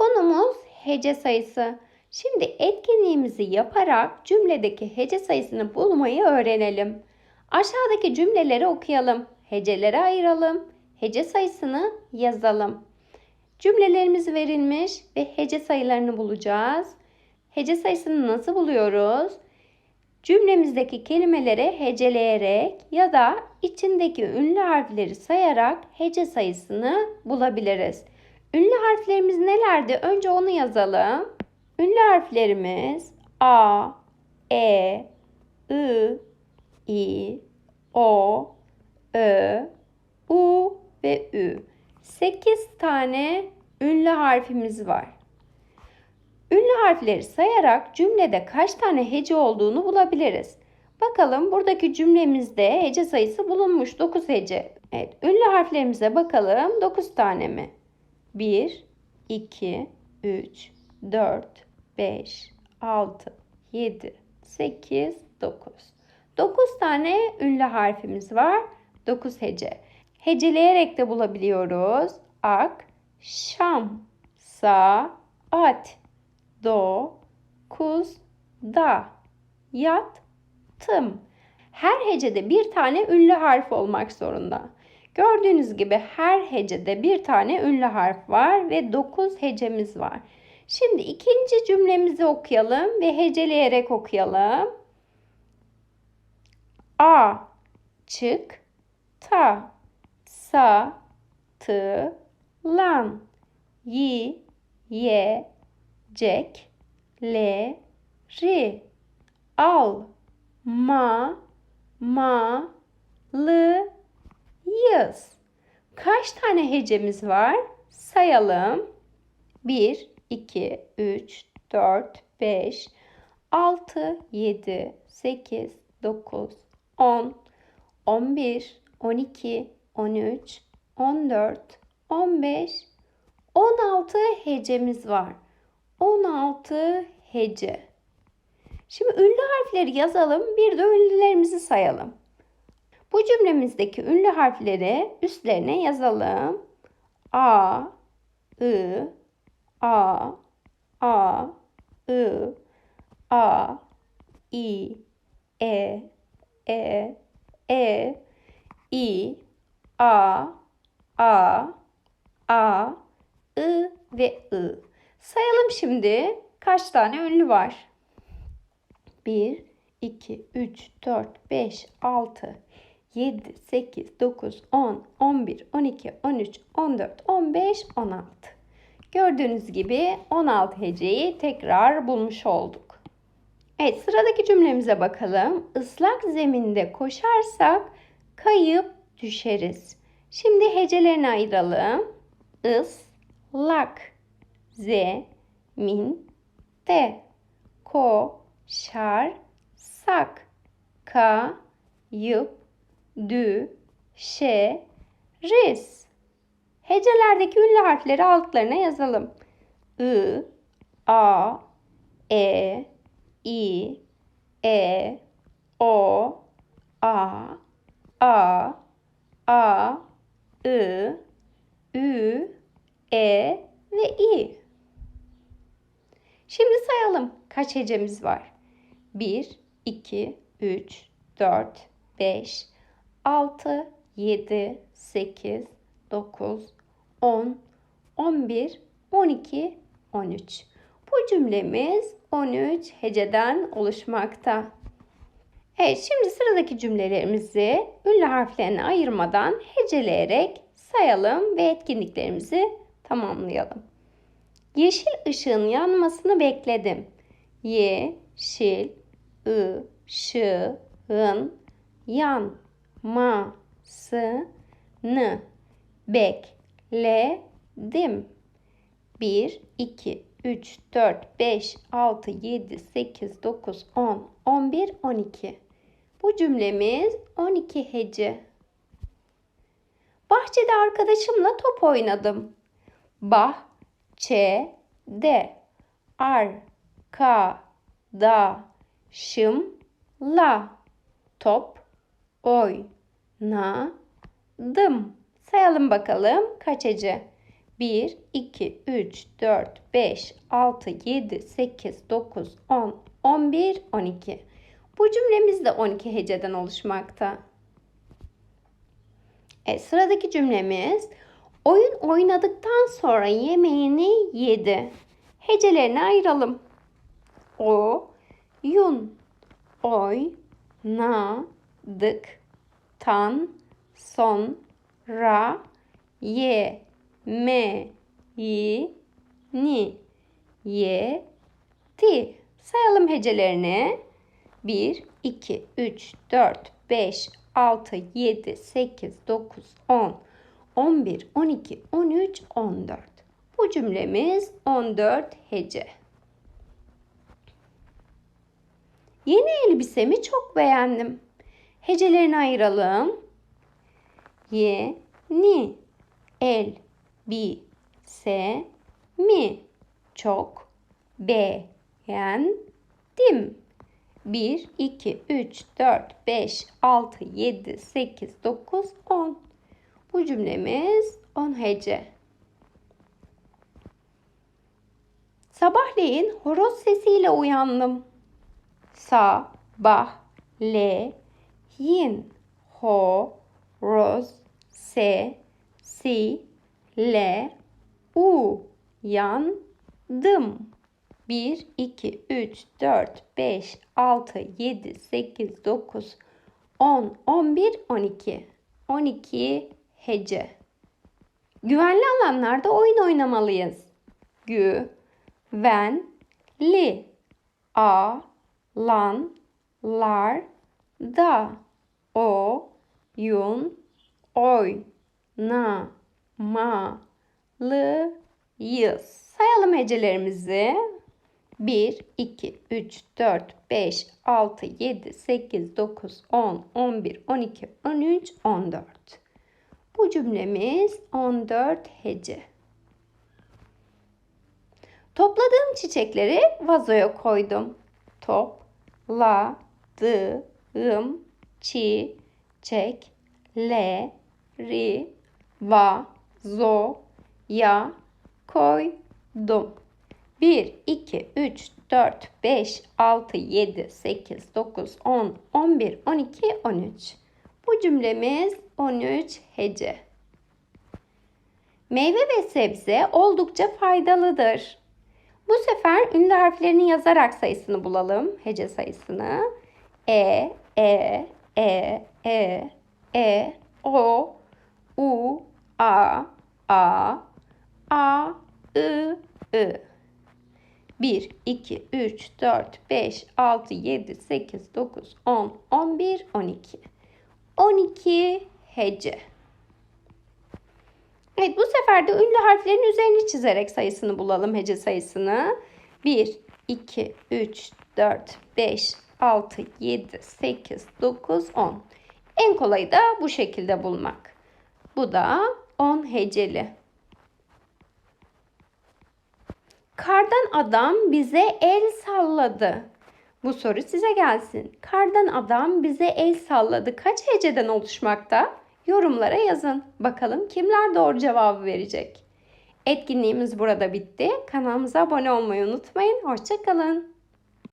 Konumuz hece sayısı. Şimdi etkinliğimizi yaparak cümledeki hece sayısını bulmayı öğrenelim. Aşağıdaki cümleleri okuyalım. Hecelere ayıralım. Hece sayısını yazalım. Cümlelerimiz verilmiş ve hece sayılarını bulacağız. Hece sayısını nasıl buluyoruz? Cümlemizdeki kelimeleri heceleyerek ya da içindeki ünlü harfleri sayarak hece sayısını bulabiliriz. Ünlü harflerimiz nelerdi? Önce onu yazalım. Ünlü harflerimiz A, E, I, I, O, Ö, U ve Ü. 8 tane ünlü harfimiz var. Ünlü harfleri sayarak cümlede kaç tane hece olduğunu bulabiliriz. Bakalım buradaki cümlemizde hece sayısı bulunmuş 9 hece. Evet, ünlü harflerimize bakalım 9 tane mi? 1, 2, 3, 4, 5, 6, 7, 8, 9. 9 tane ünlü harfimiz var. 9 hece. Heceleyerek de bulabiliyoruz. Ak, şam, sa, at, do, kuz, da, yat, tım. Her hecede bir tane ünlü harf olmak zorunda. Gördüğünüz gibi her hecede bir tane ünlü harf var ve 9 hecemiz var. Şimdi ikinci cümlemizi okuyalım ve heceleyerek okuyalım. A çık ta sa tı lan yi ye cek le ri al ma ma lı yız. Kaç tane hecemiz var? Sayalım. 1, 2, 3, 4, 5, 6, 7, 8, 9, 10, 11, 12, 13, 14, 15, 16 hecemiz var. 16 hece. Şimdi ünlü harfleri yazalım. Bir de ünlülerimizi sayalım. Bu cümlemizdeki ünlü harfleri üstlerine yazalım. A, I, A, A, I, A, I, E, E, E, I, A, A, A, I ve I. Sayalım şimdi kaç tane ünlü var? 1, 2, 3, 4, 5, 6, 7, 8, 9, 10, 11, 12, 13, 14, 15, 16. Gördüğünüz gibi 16 heceyi tekrar bulmuş olduk. Evet sıradaki cümlemize bakalım. Islak zeminde koşarsak kayıp düşeriz. Şimdi hecelerini ayıralım. Islak zemin de koşarsak kayıp düşeriz. Hecelerdeki ünlü harfleri altlarına yazalım. I, A, E, I, E, O, A, A, A, I, Ü, E ve İ. Şimdi sayalım kaç hecemiz var. 1, 2, 3, 4, 5, 6, 7, 8, 9, 10, 11, 12, 13. Bu cümlemiz 13 heceden oluşmakta. Evet şimdi sıradaki cümlelerimizi ünlü harflerine ayırmadan heceleyerek sayalım ve etkinliklerimizi tamamlayalım. Yeşil ışığın yanmasını bekledim. Yeşil ışığın yanmasını bekledim. 1, 2, 3, 4, 5, 6, 7, 8, 9, 10, 11, 12. Bu cümlemiz 12 hece. Bahçede arkadaşımla top oynadım. Bahçede arkadaşımla top oynadım. Sayalım bakalım kaç hece? 1, 2, 3, 4, 5, 6, 7, 8, 9, 10, 11, 12. Bu cümlemiz de 12 heceden oluşmakta. E, sıradaki cümlemiz oyun oynadıktan sonra yemeğini yedi. Hecelerini ayıralım. O, yun, oy, na, dık, tan, son, ra, ye, me, yi, ni, ye, ti. Sayalım hecelerini. 1, 2, 3, 4, 5, 6, 7, 8, 9, 10, 11, 12, 13, 14. Bu cümlemiz 14 hece. Yeni elbisemi çok beğendim. Hecelerini ayıralım. Ye, ni, el, bi, se, mi. Çok beğendim. 1, 2, 3, 4, 5, 6, 7, 8, 9, 10. Bu cümlemiz 10 hece. Sabahleyin horoz sesiyle uyandım. Sa, bah, le, yin, ho, roz, se, si, le, u, yan, dım. 1, 2, 3, 4, 5, 6, 7, 8, 9, 10, 11, 12. 12 hece. Güvenli alanlarda oyun oynamalıyız. Gü, ven, li, a, lan, lar, da, yun, oy, na, ma, lı, yız. Sayalım hecelerimizi. 1, 2, 3, 4, 5, 6, 7, 8, 9, 10, 11, 12, 13, 14. Bu cümlemiz 14 hece. Topladığım çiçekleri vazoya koydum. Top, la, dı, ım, çi, çek, le, ri, va, zo, ya, koydum. 1, 2, 3, 4, 5, 6, 7, 8, 9, 10, 11, 12, 13. Bu cümlemiz 13 hece. Meyve ve sebze oldukça faydalıdır. Bu sefer ünlü harflerini yazarak sayısını bulalım. Hece sayısını. E, E, E, E, E, O, U, A, A, A, I, I. 1, 2, 3, 4, 5, 6, 7, 8, 9, 10, 11, 12. 12 hece. Evet bu sefer de ünlü harflerin üzerini çizerek sayısını bulalım hece sayısını. 1, 2, 3, 4, 5, 6, 7, 8, 9, 10. En kolayı da bu şekilde bulmak. Bu da 10 heceli. Kardan adam bize el salladı. Bu soru size gelsin. Kardan adam bize el salladı. Kaç heceden oluşmakta? Yorumlara yazın. Bakalım kimler doğru cevabı verecek. Etkinliğimiz burada bitti. Kanalımıza abone olmayı unutmayın. Hoşçakalın.